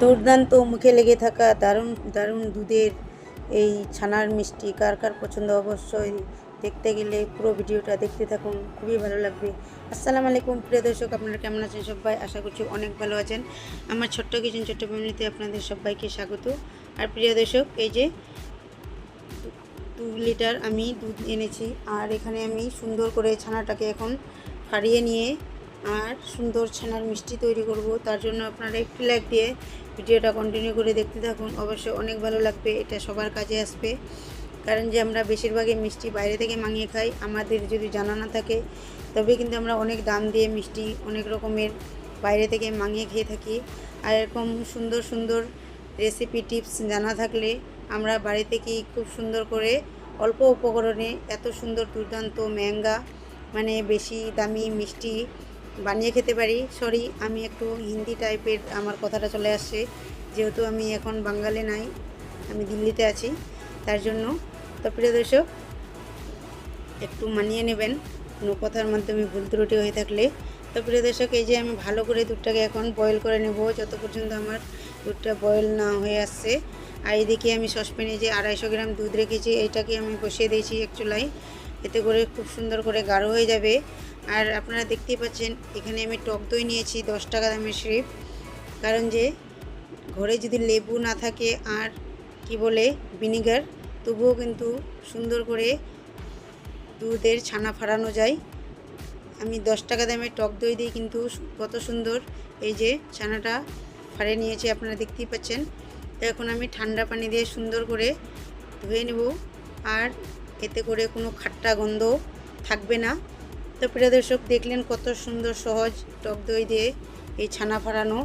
দুর্দান্ত মুখে লেগে থাকা দারুণ দারুণ দুধের এই ছানার মিষ্টি। কার কার পছন্দ অবশ্যই দেখতে গেলে পুরো ভিডিওটা দেখতে থাকুন, খুবই ভালো লাগবে। আসসালামু আলাইকুম, প্রিয় দর্শক, আপনারা কেমন আছেন সবাই? আশা করছি অনেক ভালো আছেন। আমার ছোট্ট কিচেন, ছোট্ট ফ্যামিলিতে আপনাদের সবাইকে স্বাগত। আর প্রিয় দর্শক, এই যে দু লিটার আমি দুধ এনেছি, আর এখানে আমি সুন্দর করে ছানাটাকে এখন ফাড়িয়ে নিয়ে আর সুন্দর ছানার মিষ্টি তৈরি করব। তার জন্য আপনারা একটু লাইক দিয়ে ভিডিওটা কন্টিনিউ করে দেখতে থাকুন। অবশ্যই অনেক ভালো লাগবে, এটা সবার কাজে আসবে। কারণ যে আমরা বেশিরভাগই মিষ্টি বাইরে থেকে মাঙিয়ে খাই, আমাদের যদি জানা না থাকে, তবে কিন্তু আমরা অনেক দাম দিয়ে মিষ্টি, অনেক রকমের বাইরে থেকে মাঙিয়ে খেয়ে থাকি। আর এরকম সুন্দর সুন্দর রেসিপি টিপস জানা থাকলে আমরা বাড়ি থেকেই খুব সুন্দর করে অল্প উপকরণে এত সুন্দর দুর্দান্ত ম্যাঙ্গা মানে বেশি দামি মিষ্টি বানিয়ে খেতে পারি। সরি আমি একটু হিন্দি টাইপের আমার কথাটা চলে আসছে। যেহেতু আমি এখন বাঙালি নাই, আমি দিল্লিতে আছি, তার জন্য। তো প্রিয় দর্শক, একটু মানিয়ে নেবেন, কোনো কথার মাধ্যমে ভুল ত্রুটি হয়ে থাকলে। তো প্রিয় দর্শক, এই যে আমি ভালো করে দুধটাকে এখন বয়েল করে নেব। যত পর্যন্ত আমার দুধটা বয়েল না হয়ে আসছে। আর এদিকে আমি সসপ্যানে যে আড়াইশো গ্রাম দুধ রেখেছি, এইটাকে আমি বসিয়ে দিয়েছি এক চুলায়। এতে করে খুব সুন্দর করে গাঢ় হয়ে যাবে। আর আপনারা দেখতেই পাচ্ছেন, এখানে আমি টক দই নিয়েছি, দশ টাকা দামের শ্রিপ কারণ যে, ঘরে যদি লেবু না থাকে আর কি বলে ভিনিগার তবুও কিন্তু সুন্দর করে দুধের ছানা ফাড়ানো যায়। আমি দশ টাকা দামের টক দই দিয়ে কিন্তু কত সুন্দর এই যে ছানাটা ফাড়ে নিয়েছি, আপনারা দেখতেই পাচ্ছেন। তো এখন আমি ঠান্ডা পানি দিয়ে সুন্দর করে ধুয়ে নেব। আর এতে করে কোনো খাট্টা গন্ধ থাকবে না। তো প্রিয় দর্শক দেখলেন কত সুন্দর, সহজ টক দই দিয়ে এই ছানা ফাড়ানো।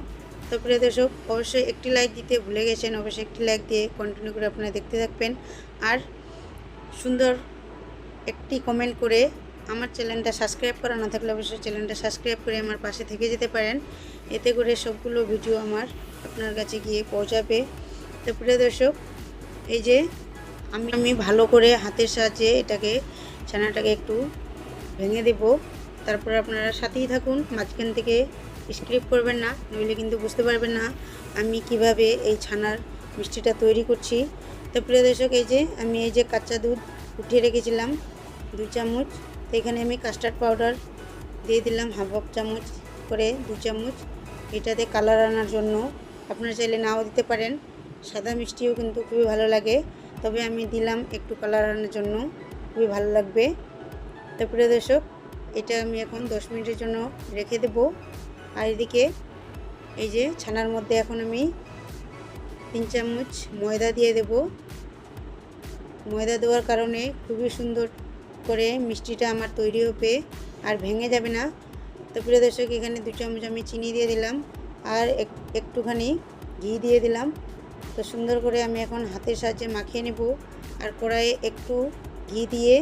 তো প্রিয় দর্শক অবশ্যই একটি লাইক দিতে ভুলে গেছেন, অবশ্যই একটি লাইক দিয়ে কন্টিনিউ করে আপনারা দেখতে থাকবেন। আর সুন্দর একটি কমেন্ট করে আমার চ্যানেলটা সাবস্ক্রাইব করা না থাকলে অবশ্যই চ্যানেলটা সাবস্ক্রাইব করে আমার পাশে থেকে যেতে পারেন। এতে করে সবগুলো ভিডিও আমার আপনার কাছে গিয়ে পৌঁছাবে। তো প্রিয় দর্শক এই যে আমি আমি ভালো করে হাতের সাহায্যে এটাকে, ছানাটাকে একটু ভেঙে দেব। তারপর আপনারা সাথেই থাকুন, মাঝখান থেকে স্ক্রিপ করবেন না, নইলে কিন্তু বুঝতে পারবেন না আমি কীভাবে এই ছানার মিষ্টিটা তৈরি করছি। তো প্রিয় দর্শক, এই যে আমি এই যে কাঁচা দুধ উঠিয়ে রেখেছিলাম, দু চামচ, তো এখানে আমি কাস্টার্ড পাউডার দিয়ে দিলাম হাফ হাফ চামচ করে দু চামচ। এটাতে কালার আনার জন্য আপনারা চাইলে নাও দিতে পারেন, সাদা মিষ্টিও কিন্তু খুবই ভালো লাগে। তবে আমি দিলাম একটু কালার আনার জন্য, খুবই ভালো লাগবে। তো দর্শক, এটা আমি এখন দশ মিনিটের জন্য রেখে দেব। আর এদিকে এই যে ছানার মধ্যে এখন আমি তিন চামচ ময়দা দিয়ে দেব। ময়দা দেওয়ার কারণে খুবই সুন্দর করে মিষ্টিটা আমার তৈরি হবে আর ভেঙে যাবে না। তো প্রিয় দর্শক, এখানে দু চামচ আমি চিনি দিয়ে দিলাম আর একটুখানি ঘি দিয়ে দিলাম। তো সুন্দর করে আমি এখন হাতের সাহায্যে মাখিয়ে নেব। আর কড়াইয়ে একটু ঘি দিয়ে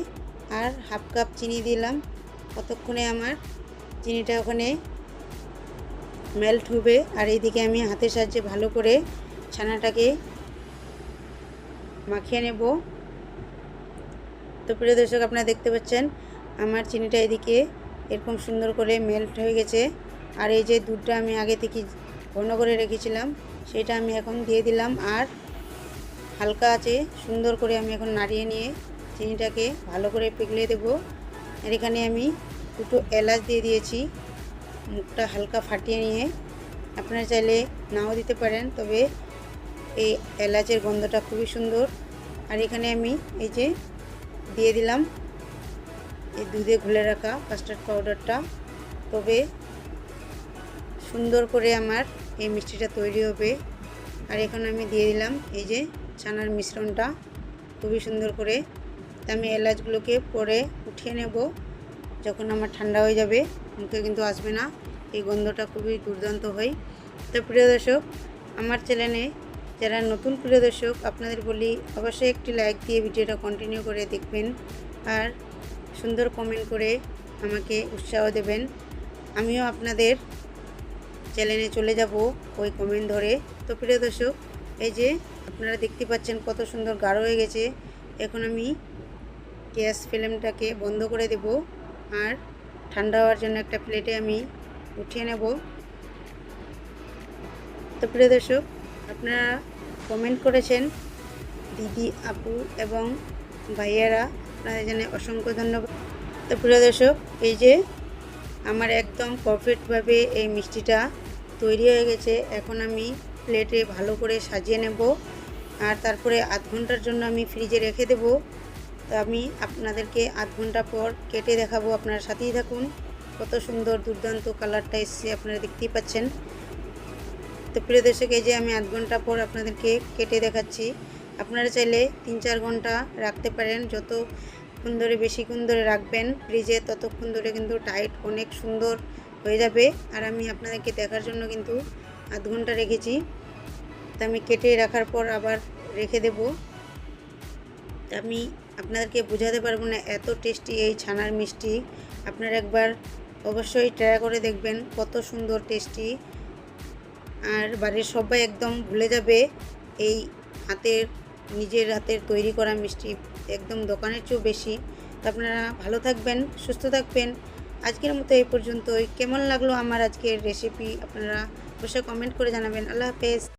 আর হাফ কাপ চিনি দিলাম। কতক্ষণে আমার চিনিটা ওখানে মেল্ট হবে? আর এইদিকে আমি হাতের সাহায্যে ভালো করে ছানাটাকে মাখিয়ে নেব। তো প্রিয় দর্শক, আপনারা দেখতে পাচ্ছেন, আমার চিনিটা এদিকে এরকম সুন্দর করে মেল্ট হয়ে গেছে। আর এই যে দুধটা আমি আগে থেকে ঘন করে রেখেছিলাম, সেটা আমি এখন দিয়ে দিলাম। আর হালকা আছে, সুন্দর করে আমি এখন নাড়িয়ে নিয়ে চিনিটাকে ভালো করে পিঘলে দেবো। আর এখানে আমি দুটো এলাচ দিয়ে দিয়েছি। মুখটা হালকা ফাটিয়ে নিয়ে। আপনারা চাইলে নাও দিতে পারেন, তবে এই এলাচের গন্ধটা খুবই সুন্দর। আর এখানে আমি এই যে দিয়ে দিলাম এই দুধে ঘুলে রাখা কাস্টার্ড পাউডারটা তবে সুন্দর করে আমার এই মিষ্টিটা তৈরি হবে। আর এখন আমি দিয়ে দিলাম এই যে ছানার মিশ্রণটা। খুবই সুন্দর করে তা আমি এলাচগুলোকে পরে উঠিয়ে নেব। যখন আমার ঠান্ডা হয়ে যাবে, মুখে কিন্তু আসবে না। এই গন্ধটা খুবই দুর্দান্ত হয়। তো প্রিয় দর্শক, আমার চ্যানেলে যারা নতুন প্রিয় দর্শক, আপনাদের বলি অবশ্যই একটি লাইক দিয়ে ভিডিওটা কন্টিনিউ করে দেখবেন আর সুন্দর কমেন্ট করে আমাকে উৎসাহ দেবেন। আমিও আপনাদের চ্যানেলে চলে যাব ওই কমেন্ট ধরে। তো প্রিয় দর্শক, এই যে আপনারা দেখতে পাচ্ছেন কত সুন্দর গাঢ় হয়ে গেছে। এখন আমি গ্যাস ফ্লেমটাকে বন্ধ করে দেব আর ঠান্ডা হওয়ার জন্য একটা প্লেটে আমি উঠিয়ে নেব। তো প্রিয় দর্শক, আপনারা কমেন্ট করেছেন, দিদি, আপু এবং ভাইয়ারা, আপনাদের জন্য অসংখ্য ধন্যবাদ। তো প্রিয় দর্শক, এই যে আমার একদম পারফেক্টভাবে এই মিষ্টিটা তৈরি হয়ে গেছে, এখন আমি প্লেটে ভালো করে সাজিয়ে নেব আর তারপরে আধ ঘণ্টার জন্য আমি ফ্রিজে রেখে দেব। তো আমি আপনাদেরকে আধ ঘণ্টা পর কেটে দেখাবো। আপনারা সাথেই থাকুন। কত সুন্দর দুর্দান্ত কালারটা এসছে, আপনারা দেখতেই পাচ্ছেন। তো প্রিয় দর্শক, এই যে আমি আধ ঘণ্টা পর আপনাদেরকে কেটে দেখাচ্ছি। আপনারা চাইলে তিন চার ঘণ্টা রাখতে পারেন। যতক্ষণ ধরে বেশিক্ষণ ধরে রাখবেন ফ্রিজে ততক্ষণ ধরে কিন্তু টাইট অনেক সুন্দর হয়ে যাবে। আর আমি আপনাদেরকে দেখার জন্য কিন্তু আধ ঘণ্টা রেখেছি। তা আমি কেটে রাখার পর আবার রেখে দেব। আমি আপনাদেরকে বোঝাতে পারব না, এত টেস্টি এই ছানার মিষ্টি। আপনারা একবার অবশ্যই ট্রাই করে দেখবেন, কত সুন্দর টেস্টি আর বাড়ির সবাই একদম ভুলে যাবে এই হাতের, নিজের হাতের তৈরি করা মিষ্টি, একদম দোকানের চেয়েও বেশি। আপনারা ভালো থাকবেন, সুস্থ থাকবেন। আজকের মতো এই পর্যন্তই। কেমন লাগল আমার আজকের রেসিপি আপনারা অবশ্যই কমেন্ট করে জানাবেন। আল্লাহ হাফেজ।